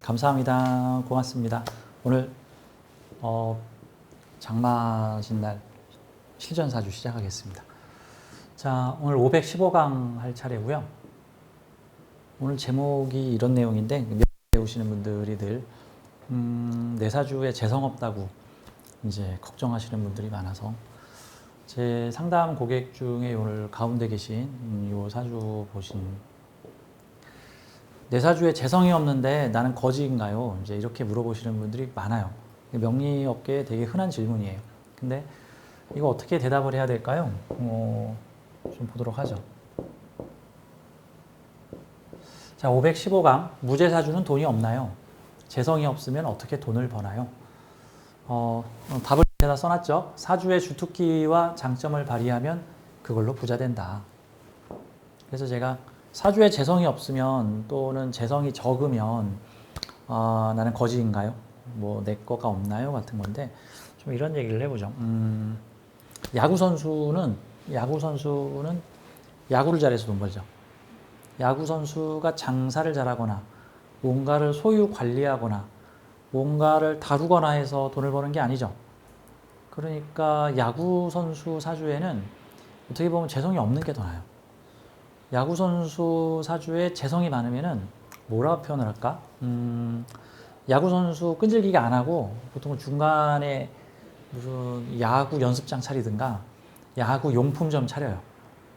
감사합니다. 고맙습니다. 오늘 어, 장마신 날 실전사주 시작하겠습니다. 자, 오늘 515강 할 차례고요. 오늘 제목이 이런 내용인데 배우시는 분들이 늘 음, 내 사주에 재성 없다고 이제 걱정하시는 분들이 많아서 제 상담 고객 중에 오늘 가운데 계신 이 사주 보신 내 사주에 재성이 없는데 나는 거지인가요? 이제 이렇게 물어보시는 분들이 많아요. 명리 업계에 되게 흔한 질문이에요. 근데 이거 어떻게 대답을 해야 될까요? 어, 좀 보도록 하죠. 자, 515강. 무제사주는 돈이 없나요? 재성이 없으면 어떻게 돈을 버나요? 어, 답을 제가 써놨죠. 사주의 주특기와 장점을 발휘하면 그걸로 부자 된다. 그래서 제가 사주에 재성이 없으면 또는 재성이 적으면 아, 나는 거지인가요? 뭐 내 거가 없나요? 같은 건데 좀 이런 얘기를 해보죠. 음, 야구 선수는 야구 선수는 야구를 잘해서 돈 벌죠. 야구 선수가 장사를 잘하거나 뭔가를 소유 관리하거나 뭔가를 다루거나 해서 돈을 버는 게 아니죠. 그러니까 야구 선수 사주에는 어떻게 보면 재성이 없는 게 더 나아요. 야구 선수 사주에 재성이 많으면은 뭐라고 표현을 할까? 음, 야구 선수 끈질기게 안 하고 보통 중간에 무슨 야구 연습장 차리든가 야구 용품점 차려요.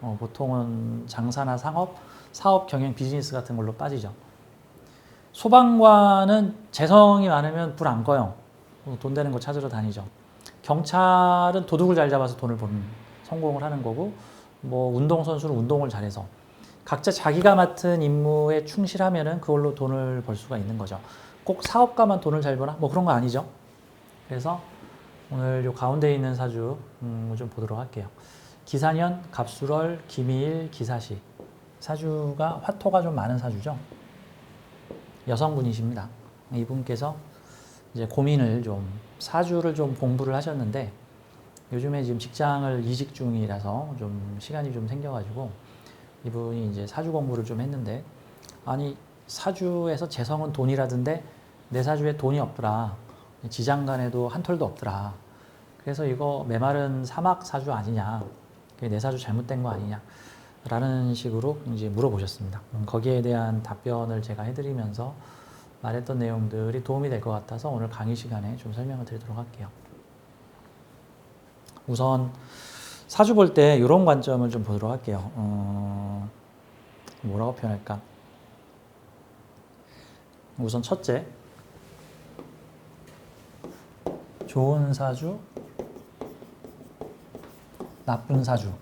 어, 보통은 장사나 상업, 사업 경영 비즈니스 같은 걸로 빠지죠. 소방관은 재성이 많으면 불 안 꺼요. 어, 돈 되는 거 찾으러 다니죠. 경찰은 도둑을 잘 잡아서 돈을 버는 성공을 하는 거고, 뭐 운동선수는 운동을 잘해서 각자 자기가 맡은 임무에 충실하면은 그걸로 돈을 벌 수가 있는 거죠. 꼭 사업가만 돈을 잘 버나? 뭐 그런 거 아니죠. 그래서 오늘 요 가운데 있는 사주 음, 좀 보도록 할게요. 기사년, 갑술월, 기미일, 기사시. 사주가 화토가 좀 많은 사주죠. 여성분이십니다. 이분께서 이제 고민을 좀 사주를 좀 공부를 하셨는데 요즘에 지금 직장을 이직 중이라서 좀 시간이 좀 생겨가지고 이분이 이제 사주 공부를 좀 했는데 아니 사주에서 재성은 돈이라던데 내 사주에 돈이 없더라. 지장간에도 한 톨도 없더라. 그래서 이거 메마른 사막 사주 아니냐. 내 사주 잘못된 거 아니냐 라는 식으로 이제 물어보셨습니다 음, 거기에 대한 답변을 제가 해드리면서 말했던 내용들이 도움이 될 것 같아서 오늘 강의 시간에 좀 설명을 드리도록 할게요 우선 사주 볼 때 이런 관점을 좀 보도록 할게요. 어, 뭐라고 표현할까? 우선 첫째, 좋은 사주, 나쁜 사주.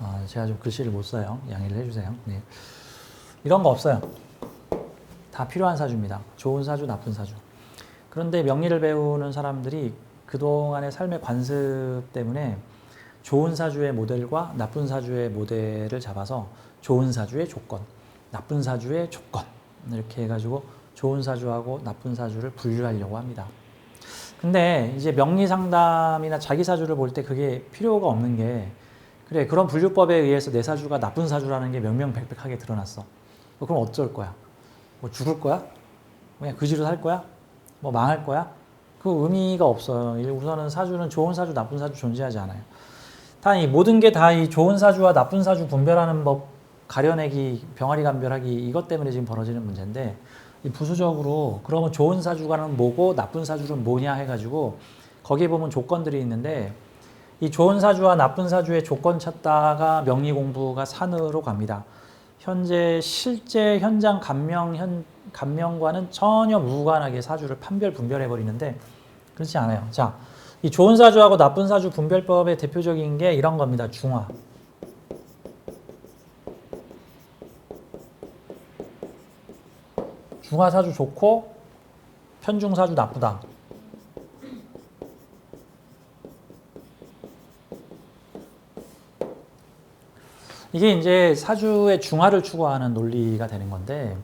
아, 제가 좀 글씨를 못 써요. 양해를 해주세요. 네. 이런 거 없어요. 다 필요한 사주입니다. 좋은 사주, 나쁜 사주. 그런데 명리를 배우는 사람들이 그동안의 삶의 관습 때문에 좋은 사주의 모델과 나쁜 사주의 모델을 잡아서 좋은 사주의 조건, 나쁜 사주의 조건 이렇게 해가지고 좋은 사주하고 나쁜 사주를 분류하려고 합니다. 근데 이제 명리 상담이나 자기 사주를 볼 때 그게 필요가 없는 게 그래 그런 분류법에 의해서 내 사주가 나쁜 사주라는 게 명명백백하게 드러났어. 그럼 어쩔 거야? 뭐 죽을 거야? 그냥 그지로 살 거야? 뭐 망할 거야? 그 의미가 없어요. 우선은 사주는 좋은 사주, 나쁜 사주 존재하지 않아요. 다이 모든 게 다 이 좋은 사주와 나쁜 사주 분별하는 법, 가려내기, 병아리 감별하기 이것 때문에 지금 벌어지는 문제인데 이 부수적으로 그러면 좋은 사주가는 뭐고 나쁜 사주는 뭐냐 해가지고 거기에 보면 조건들이 있는데 이 좋은 사주와 나쁜 사주의 조건 찾다가 명리 공부가 산으로 갑니다. 현재 실제 현장 감명 현 감명과는 전혀 무관하게 사주를 판별 분별해 버리는데 그렇지 않아요. 자, 이 좋은 사주하고 나쁜 사주 분별법의 대표적인 게 이런 겁니다. 중화. 중화 사주 좋고 편중 사주 나쁘다. 이게 이제 사주의 중화를 추구하는 논리가 되는 건데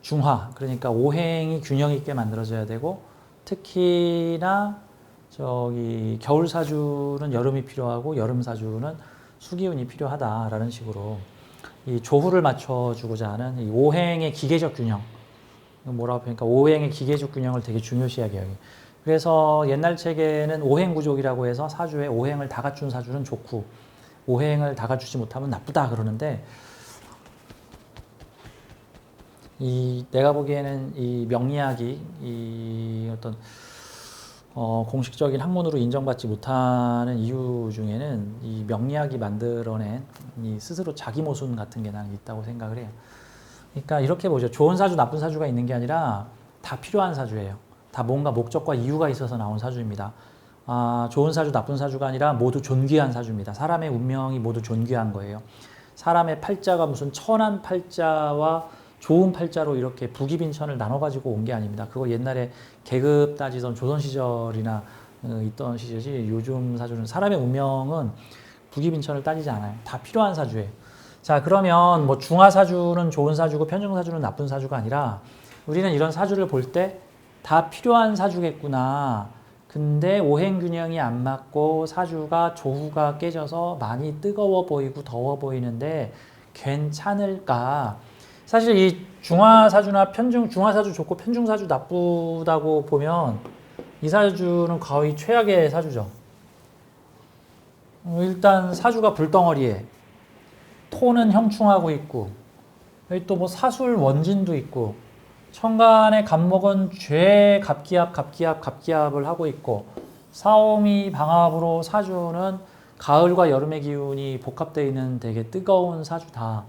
중화 그러니까 오행이 균형 있게 만들어져야 되고 특히나 저기 겨울 사주는 여름이 필요하고 여름 사주는 수기운이 필요하다라는 식으로 이 조후를 맞춰주고자 하는 이 오행의 기계적 균형 뭐라고 그러니까 오행의 기계적 균형을 되게 중요시하게 여기. 그래서 옛날 책에는 오행 구족이라고 해서 사주에 오행을 다 갖춘 사주는 좋고 오행을 다 갖추지 못하면 나쁘다 그러는데 이 내가 보기에는 이 명리학이 이 어떤 어, 공식적인 학문으로 인정받지 못하는 이유 중에는 이 명리학이 만들어낸 이 스스로 자기 모순 같은 게 나는 있다고 생각을 해요. 그러니까 이렇게 보죠. 좋은 사주, 나쁜 사주가 있는 게 아니라 다 필요한 사주예요. 다 뭔가 목적과 이유가 있어서 나온 사주입니다. 아, 좋은 사주, 나쁜 사주가 아니라 모두 존귀한 사주입니다. 사람의 운명이 모두 존귀한 거예요. 사람의 팔자가 무슨 천한 팔자와 좋은 팔자로 이렇게 부기빈천을 나눠가지고 온 게 아닙니다. 그거 옛날에 계급 따지던 조선 시절이나 어, 있던 시절이 요즘 사주는 사람의 운명은 부기빈천을 따지지 않아요. 다 필요한 사주예요. 자, 그러면 뭐 중화 사주는 좋은 사주고 편중 사주는 나쁜 사주가 아니라 우리는 이런 사주를 볼 때 다 필요한 사주겠구나. 근데 오행 균형이 안 맞고 사주가 조후가 깨져서 많이 뜨거워 보이고 더워 보이는데 괜찮을까? 사실 이 중화 사주나 편중 중화 사주 좋고 편중 사주 나쁘다고 보면 이 사주는 거의 최악의 사주죠. 어, 일단 사주가 불덩어리에 토는 형충하고 있고 여기 또 뭐 사술 원진도 있고 천간의 갑목은 죄 갑기압 갑기압 갑기압을 하고 있고 사오미 방합으로 사주는 가을과 여름의 기운이 복합되어 있는 되게 뜨거운 사주다.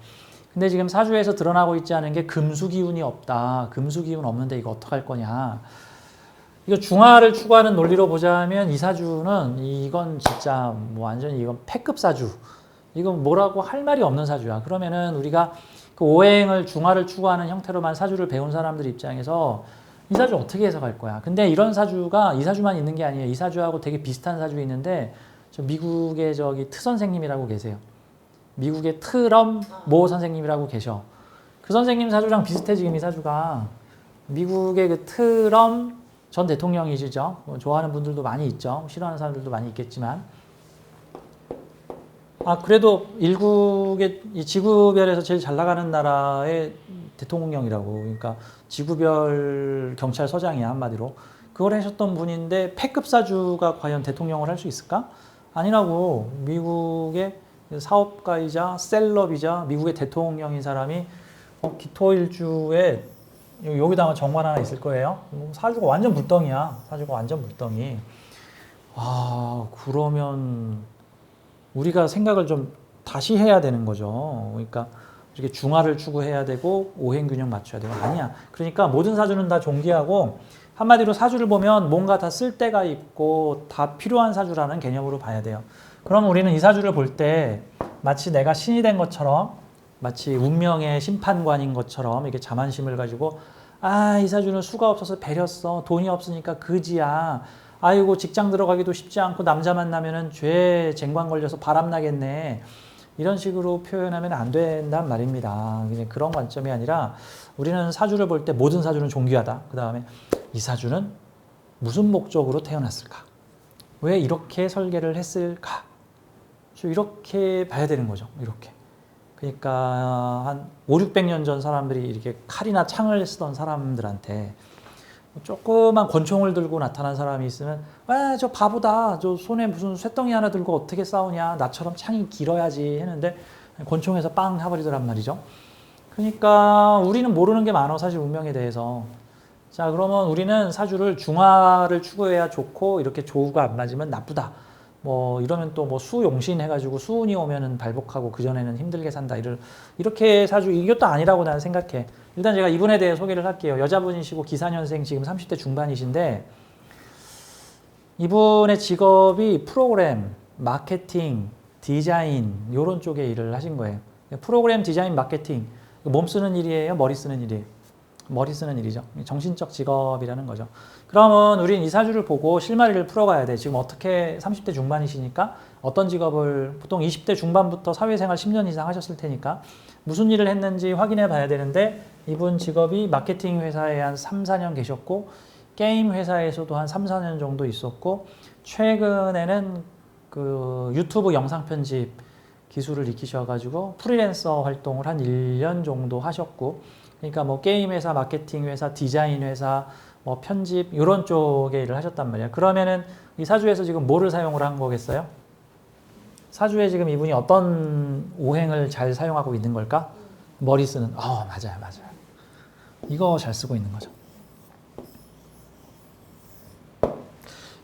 근데 지금 사주에서 드러나고 있지 않은 게 금수 기운이 없다. 금수 기운 없는데 이거 어떡할 거냐. 이거 중화를 추구하는 논리로 보자면 이 사주는 이건 진짜 뭐 완전히 이건 패급 사주. 이건 뭐라고 할 말이 없는 사주야. 그러면은 우리가 그 오행을 중화를 추구하는 형태로만 사주를 배운 사람들 입장에서 이 사주 어떻게 해석할 거야? 근데 이런 사주가 이 사주만 있는 게 아니에요. 이 사주하고 되게 비슷한 사주 있는데 저 미국의 저기 트 선생님이라고 계세요. 미국의 트럼 모 선생님이라고 계셔. 그 선생님 사주랑 비슷해 지금 이 사주가 미국의 그 트럼 전 대통령이시죠. 뭐 좋아하는 분들도 많이 있죠. 싫어하는 사람들도 많이 있겠지만 아 그래도 일국의 이 지구별에서 제일 잘 나가는 나라의 대통령이라고 그러니까 지구별 경찰서장이야 한마디로 그걸 하셨던 분인데 패급 사주가 과연 대통령을 할 수 있을까? 아니라고 미국의 사업가이자 셀럽이자 미국의 대통령인 사람이 어, 기토일주에 여기다가 정관 하나 있을 거예요. 뭐 사주가 완전 불덩이야. 사주가 완전 불덩이. 아 그러면 우리가 생각을 좀 다시 해야 되는 거죠. 그러니까 이렇게 중화를 추구해야 되고 오행 균형 맞춰야 되고 아니야. 그러니까 모든 사주는 다 존귀하고 한마디로 사주를 보면 뭔가 다 쓸데가 있고 다 필요한 사주라는 개념으로 봐야 돼요. 그럼 우리는 이 사주를 볼 때 마치 내가 신이 된 것처럼 마치 운명의 심판관인 것처럼 이렇게 자만심을 가지고 아, 이 사주는 수가 없어서 배렸어. 돈이 없으니까 그지야. 아이고, 직장 들어가기도 쉽지 않고 남자 만나면은 죄 쟁관 걸려서 바람 나겠네. 이런 식으로 표현하면 안 된단 말입니다. 그냥 그런 관점이 아니라 우리는 사주를 볼 때 모든 사주는 존귀하다. 그 다음에 이 사주는 무슨 목적으로 태어났을까? 왜 이렇게 설계를 했을까? 이렇게 봐야 되는 거죠. 이렇게. 그러니까 한 5, 600년 전 사람들이 이렇게 칼이나 창을 쓰던 사람들한테 조그만 권총을 들고 나타난 사람이 있으면 와저 바보다. 저 손에 무슨 쇠덩이 하나 들고 어떻게 싸우냐. 나처럼 창이 길어야지. 했는데 권총에서 빵 해버리더란 말이죠. 그러니까 우리는 모르는 게 많아 사실 운명에 대해서. 자 그러면 우리는 사주를 중화를 추구해야 좋고 이렇게 조우가 안 맞으면 나쁘다 뭐 이러면 또 뭐 수용신 해가지고 수운이 오면은 발복하고 그 전에는 힘들게 산다 이를 이렇게 사주 이것도 아니라고 나는 생각해. 일단 제가 이분에 대해 소개를 할게요. 여자분이시고 기사년생 지금 30대 중반이신데 이분의 직업이 프로그램, 마케팅, 디자인 이런 쪽에 일을 하신 거예요. 프로그램, 디자인, 마케팅 몸 쓰는 일이에요, 머리 쓰는 일이에요. 머리 쓰는 일이죠. 정신적 직업이라는 거죠. 그러면 우린 이 사주를 보고 실마리를 풀어가야 돼. 지금 어떻게 30대 중반이시니까 어떤 직업을 보통 20대 중반부터 사회생활 10년 이상 하셨을 테니까 무슨 일을 했는지 확인해 봐야 되는데 이분 직업이 마케팅 회사에 한 3, 4년 계셨고 게임 회사에서도 한 3, 4년 정도 있었고 최근에는 그 유튜브 영상 편집 기술을 익히셔가지고 프리랜서 활동을 한 1년 정도 하셨고 그러니까 뭐 게임 회사, 마케팅 회사, 디자인 회사, 뭐 편집 이런 쪽에 일을 하셨단 말이야. 그러면은 이 사주에서 지금 뭐를 사용을 한 거겠어요? 사주에 지금 이분이 어떤 오행을 잘 사용하고 있는 걸까? 머리 쓰는. 어, 맞아요, 맞아요. 이거 잘 쓰고 있는 거죠.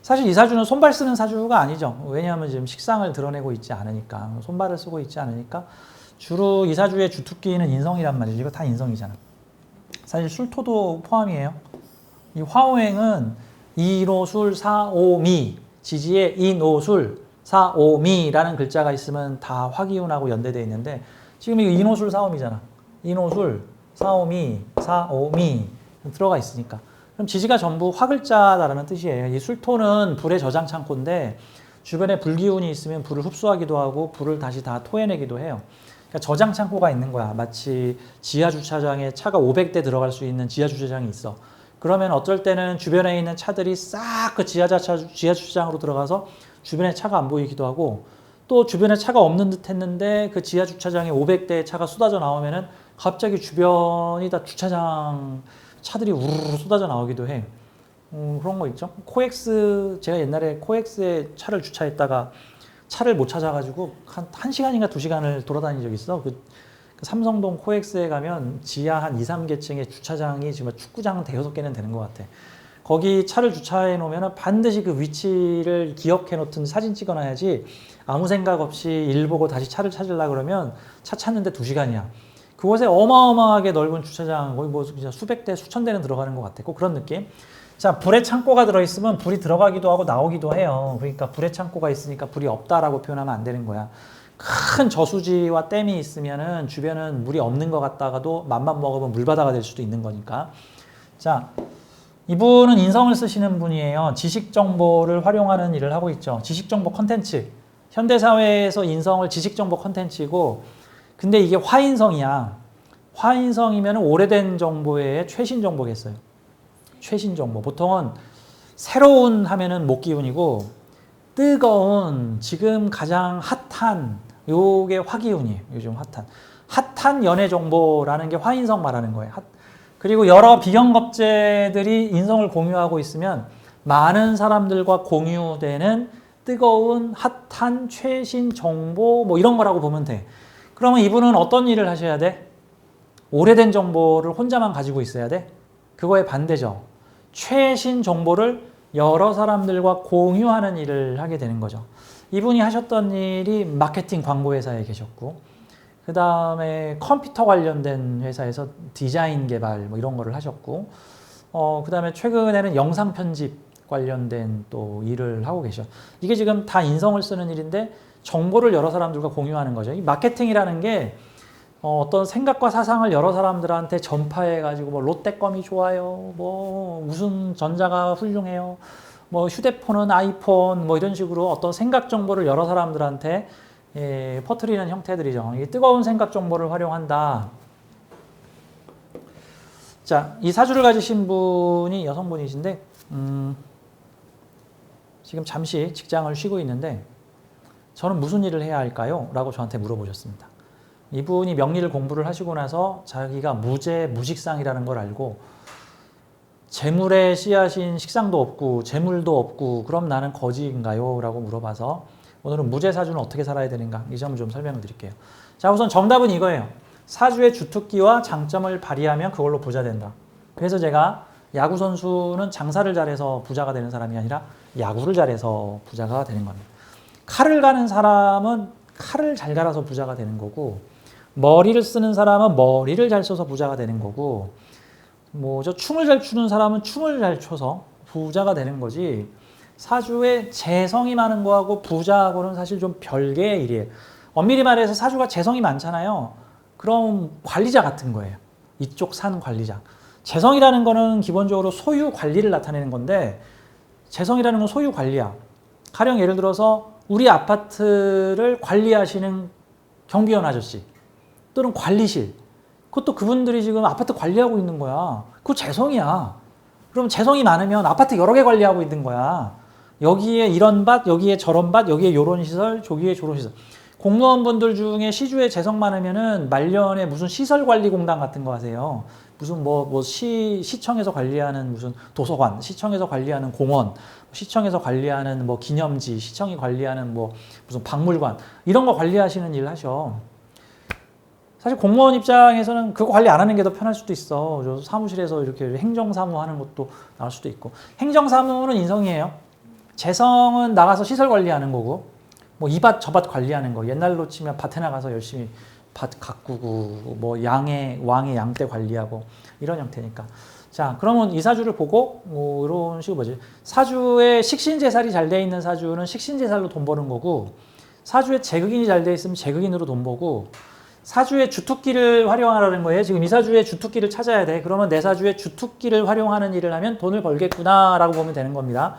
사실 이 사주는 손발 쓰는 사주가 아니죠. 왜냐하면 지금 식상을 드러내고 있지 않으니까 손발을 쓰고 있지 않으니까 주로 이 사주의 주특기는 인성이란 말이죠. 이거 다 인성이잖아. 사실 술토도 포함이에요. 이 화오행은 이노술 사오미 지지에 이노술 사오미라는 글자가 있으면 다 화기운하고 연대되어 있는데 지금 이거 이노술 사오미잖아. 이노술 사오미 사오미 들어가 있으니까 그럼 지지가 전부 화글자다라는 뜻이에요. 이 술토는 불의 저장 창고인데 주변에 불기운이 있으면 불을 흡수하기도 하고 불을 다시 다 토해내기도 해요. 그러니까 저장 창고가 있는 거야. 마치 지하 주차장에 차가 500대 들어갈 수 있는 지하 주차장이 있어. 그러면 어쩔 때는 주변에 있는 차들이 싹 그 지하 주차 지하 주차장으로 들어가서 주변에 차가 안 보이기도 하고 또 주변에 차가 없는 듯 했는데 그 지하 주차장에 500대의 차가 쏟아져 나오면은 갑자기 주변이 다 주차장 차들이 우르르 쏟아져 나오기도 해. 음, 그런 거 있죠. 코엑스 제가 옛날에 코엑스에 차를 주차했다가 차를 못 찾아가지고 한 1시간인가 2시간을 돌아다닌 적이 있어. 그, 그 삼성동 코엑스에 가면 지하 한 2, 3계층의 주차장이 지금 축구장 대여섯 개는 되는 것 같아. 거기 차를 주차해 놓으면 반드시 그 위치를 기억해 놓든 사진 찍어 놔야지 아무 생각 없이 일 보고 다시 차를 찾으려 그러면 차 찾는데 2시간이야. 그곳에 어마어마하게 넓은 주차장 거의 뭐 진짜 수백 대 수천 대는 들어가는 것 같아. 꼭 그런 느낌. 자 불의 창고가 들어있으면 불이 들어가기도 하고 나오기도 해요. 그러니까 불의 창고가 있으니까 불이 없다라고 표현하면 안 되는 거야. 큰 저수지와 댐이 있으면은 주변은 물이 없는 것 같다가도 맘만 먹으면 물바다가 될 수도 있는 거니까. 자 이분은 인성을 쓰시는 분이에요. 지식 정보를 활용하는 일을 하고 있죠. 지식 정보 컨텐츠. 현대 사회에서 인성을 지식 정보 컨텐츠고 근데 이게 화인성이야. 화인성이면 오래된 정보의 최신 정보겠어요. 최신 정보. 보통은 새로운 하면은 목기운이고 뜨거운 지금 가장 핫한 요게 화기운이에요. 요즘 핫한 핫한 연애 정보라는 게 화인성 말하는 거예요. 핫. 그리고 여러 비경겁제들이 인성을 공유하고 있으면 많은 사람들과 공유되는 뜨거운 핫한 최신 정보 뭐 이런 거라고 보면 돼. 그러면 이분은 어떤 일을 하셔야 돼? 오래된 정보를 혼자만 가지고 있어야 돼? 그거에 반대죠. 최신 정보를 여러 사람들과 공유하는 일을 하게 되는 거죠. 이분이 하셨던 일이 마케팅 광고 회사에 계셨고, 그 다음에 컴퓨터 관련된 회사에서 디자인 개발 뭐 이런 거를 하셨고, 어, 그 다음에 최근에는 영상 편집 관련된 또 일을 하고 계셔. 이게 지금 다 인성을 쓰는 일인데 정보를 여러 사람들과 공유하는 거죠. 이 마케팅이라는 게 어, 떤 생각과 사상을 여러 사람들한테 전파해가지고 뭐 롯데껌이 좋아요, 뭐 무슨 전자가 훌륭해요, 뭐 휴대폰은 아이폰 뭐 이런 식으로 어떤 생각 정보를 여러 사람들한테 예, 퍼뜨리는 형태들이죠. 이 뜨거운 생각 정보를 활용한다. 자, 이 사주를 가지신 분이 여성분이신데 음, 지금 잠시 직장을 쉬고 있는데 저는 무슨 일을 해야 할까요? 라고 저한테 물어보셨습니다. 이분이 명리를 공부를 하시고 나서 자기가 무재, 무식상이라는 걸 알고 재물에 씨앗인 식상도 없고 재물도 없고 그럼 나는 거지인가요? 라고 물어봐서 오늘은 무재 사주는 어떻게 살아야 되는가 이 점을 좀 설명을 드릴게요. 자 우선 정답은 이거예요. 사주의 주특기와 장점을 발휘하면 그걸로 부자 된다. 그래서 제가 야구 선수는 장사를 잘해서 부자가 되는 사람이 아니라 야구를 잘해서 부자가 되는 겁니다. 칼을 가는 사람은 칼을 잘 갈아서 부자가 되는 거고 머리를 쓰는 사람은 머리를 잘 써서 부자가 되는 거고 뭐 저 춤을 잘 추는 사람은 춤을 잘 춰서 부자가 되는 거지 사주에 재성이 많은 거하고 부자하고는 사실 좀 별개의 일이에요. 엄밀히 말해서 사주가 재성이 많잖아요. 그럼 관리자 같은 거예요. 이쪽 산 관리자. 재성이라는 거는 기본적으로 소유 관리를 나타내는 건데 재성이라는 건 소유 관리야. 가령 예를 들어서 우리 아파트를 관리하시는 경비원 아저씨 또는 관리실 그것도 그분들이 지금 아파트 관리하고 있는 거야. 그거 재성이야. 그럼 재성이 많으면 아파트 여러 개 관리하고 있는 거야. 여기에 이런 밭, 여기에 저런 밭, 여기에 요런 시설, 저기에 저런 시설. 공무원분들 중에 시주에 재성 많으면은 말년에 무슨 시설 관리 공단 같은 거 하세요. 무슨 뭐 뭐 시 시청에서 관리하는 무슨 도서관, 시청에서 관리하는 공원, 시청에서 관리하는 뭐 기념지, 시청이 관리하는 뭐 무슨 박물관 이런 거 관리하시는 일 하셔. 사실 공무원 입장에서는 그거 관리 안 하는 게 더 편할 수도 있어. 저 사무실에서 이렇게 행정사무 하는 것도 나을 수도 있고. 행정사무는 인성이에요. 재성은 나가서 시설 관리하는 거고, 뭐 이밭 저밭 관리하는 거. 옛날로 치면 밭에 나가서 열심히 밭 가꾸고, 뭐 양의 왕의 양떼 관리하고 이런 형태니까. 자, 그러면 이 사주를 보고 뭐 이런 식으로 뭐지? 사주에 식신제살이 잘 돼 있는 사주는 식신제살로 돈 버는 거고, 사주에 재극인이 잘 돼 있으면 재극인으로 돈 버고, 사주의 주특기를 활용하라는 거예요. 지금 이 사주의 주특기를 찾아야 돼. 그러면 내 사주의 주특기를 활용하는 일을 하면 돈을 벌겠구나라고 보면 되는 겁니다.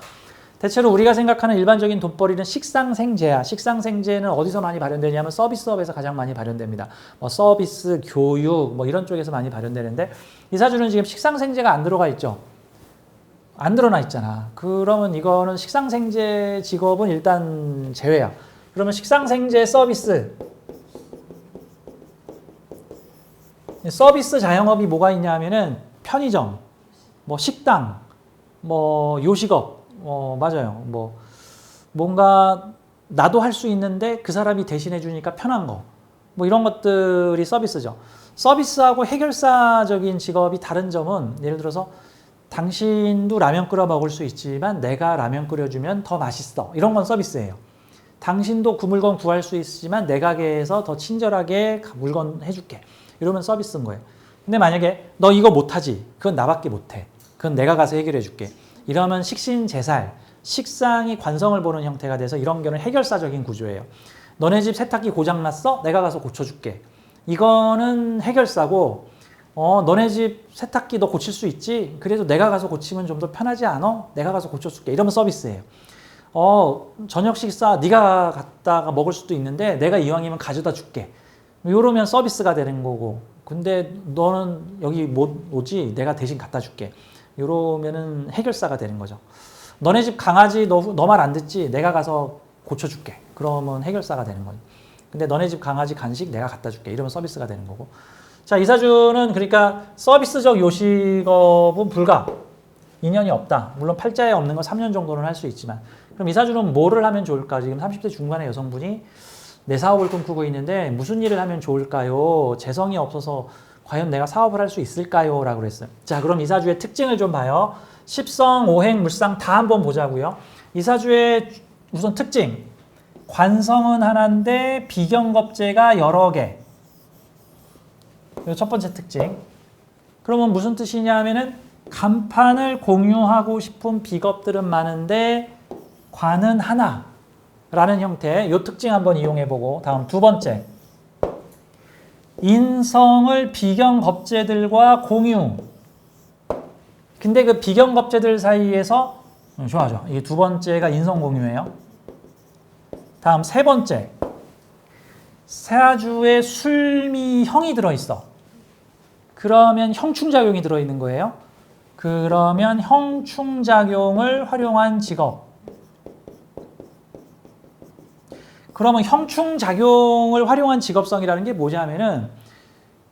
대체로 우리가 생각하는 일반적인 돈벌이는 식상생재야. 식상생재는 어디서 많이 발현되냐면 서비스업에서 가장 많이 발현됩니다. 뭐 서비스, 교육 뭐 이런 쪽에서 많이 발현되는데 이 사주는 지금 식상생재가 안 들어가 있죠. 안 드러나 있잖아. 그러면 이거는 식상생재 직업은 일단 제외야. 그러면 식상생재 서비스 서비스 자영업이 뭐가 있냐 하면은 편의점, 뭐 식당, 뭐 요식업, 어, 맞아요. 뭐 뭔가 나도 할 수 있는데 그 사람이 대신해 주니까 편한 거. 뭐 이런 것들이 서비스죠. 서비스하고 해결사적인 직업이 다른 점은 예를 들어서 당신도 라면 끓여 먹을 수 있지만 내가 라면 끓여주면 더 맛있어. 이런 건 서비스예요. 당신도 그 물건 구할 수 있지만 내 가게에서 더 친절하게 물건 해줄게. 이러면 서비스인 거예요. 근데 만약에 너 이거 못하지? 그건 나밖에 못해. 그건 내가 가서 해결해 줄게. 이러면 식신 제살, 식상이 관성을 보는 형태가 돼서 이런 경우는 해결사적인 구조예요. 너네 집 세탁기 고장났어? 내가 가서 고쳐줄게. 이거는 해결사고, 어, 너네 집 세탁기 너 고칠 수 있지? 그래도 내가 가서 고치면 좀 더 편하지 않아? 내가 가서 고쳐줄게. 이러면 서비스예요. 어, 저녁 식사 네가 갔다가 먹을 수도 있는데 내가 이왕이면 가져다 줄게. 이러면 서비스가 되는 거고. 근데 너는 여기 못 오지? 내가 대신 갖다 줄게. 이러면은 해결사가 되는 거죠. 너네 집 강아지 너 말 안 듣지? 내가 가서 고쳐줄게. 그러면 해결사가 되는 거예요. 근데 너네 집 강아지 간식 내가 갖다 줄게. 이러면 서비스가 되는 거고. 자, 이사주는 그러니까 서비스적 요식업은 불가. 인연이 없다. 물론 팔자에 없는 건 3년 정도는 할 수 있지만. 그럼 이사주는 뭐를 하면 좋을까? 지금 30대 중반의 여성분이 내 사업을 꿈꾸고 있는데 무슨 일을 하면 좋을까요? 재성이 없어서 과연 내가 사업을 할 수 있을까요? 라고 그랬어요. 자, 그럼 이사주의 특징을 좀 봐요. 십성, 오행, 물상 다 한번 보자고요. 이사주의 우선 특징. 관성은 하나인데 비경겁제가 여러 개. 첫 번째 특징. 그러면 무슨 뜻이냐 하면은 간판을 공유하고 싶은 비겁들은 많은데 관은 하나. 라는 형태. 이 특징 한번 이용해 보고 다음 두 번째. 인성을 비경겁제들과 공유. 근데 그 비경겁제들 사이에서 음, 좋아죠. 이게 두 번째가 인성 공유예요. 다음 세 번째. 사주에 술미형이 들어있어. 그러면 형충작용이 들어있는 거예요. 그러면 형충작용을 활용한 직업. 그러면 형충작용을 활용한 직업성이라는 게 뭐냐면은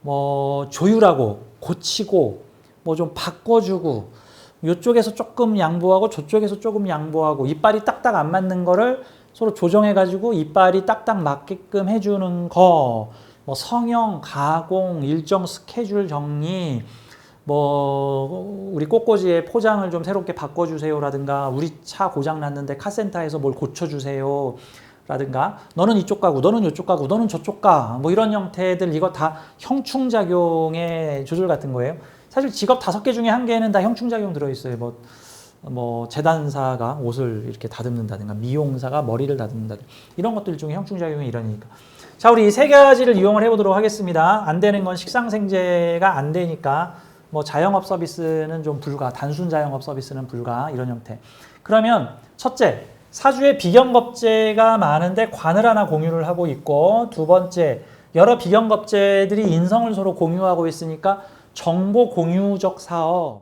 뭐 조율하고 고치고 뭐 좀 바꿔주고 이쪽에서 조금 양보하고 저쪽에서 조금 양보하고 이빨이 딱딱 안 맞는 거를 서로 조정해가지고 이빨이 딱딱 맞게끔 해주는 거, 뭐 성형, 가공, 일정 스케줄 정리, 뭐 우리 꽃꽂이의 포장을 좀 새롭게 바꿔주세요라든가 우리 차 고장 났는데 카센터에서 뭘 고쳐주세요. 라든가 너는 이쪽 가고 너는 이쪽 가고 너는 저쪽 가 뭐 이런 형태들 이거 다 형충작용의 조절 같은 거예요. 사실 직업 다섯 개 중에 한 개는 다 형충작용 들어 있어요. 뭐, 뭐 재단사가 옷을 이렇게 다듬는다든가 미용사가 머리를 다듬는다든가 이런 것들 중에 형충작용이 일어나니까 자 우리 이세 가지를 이용을 해 보도록 하겠습니다. 안 되는 건 식상생재가 안 되니까 뭐 자영업 서비스는 좀 불가 단순 자영업 서비스는 불가 이런 형태 그러면 첫째 사주에 비경겁제가 많은데 관을 하나 공유를 하고 있고 두 번째 여러 비경겁제들이 인성을 서로 공유하고 있으니까 정보 공유적 사업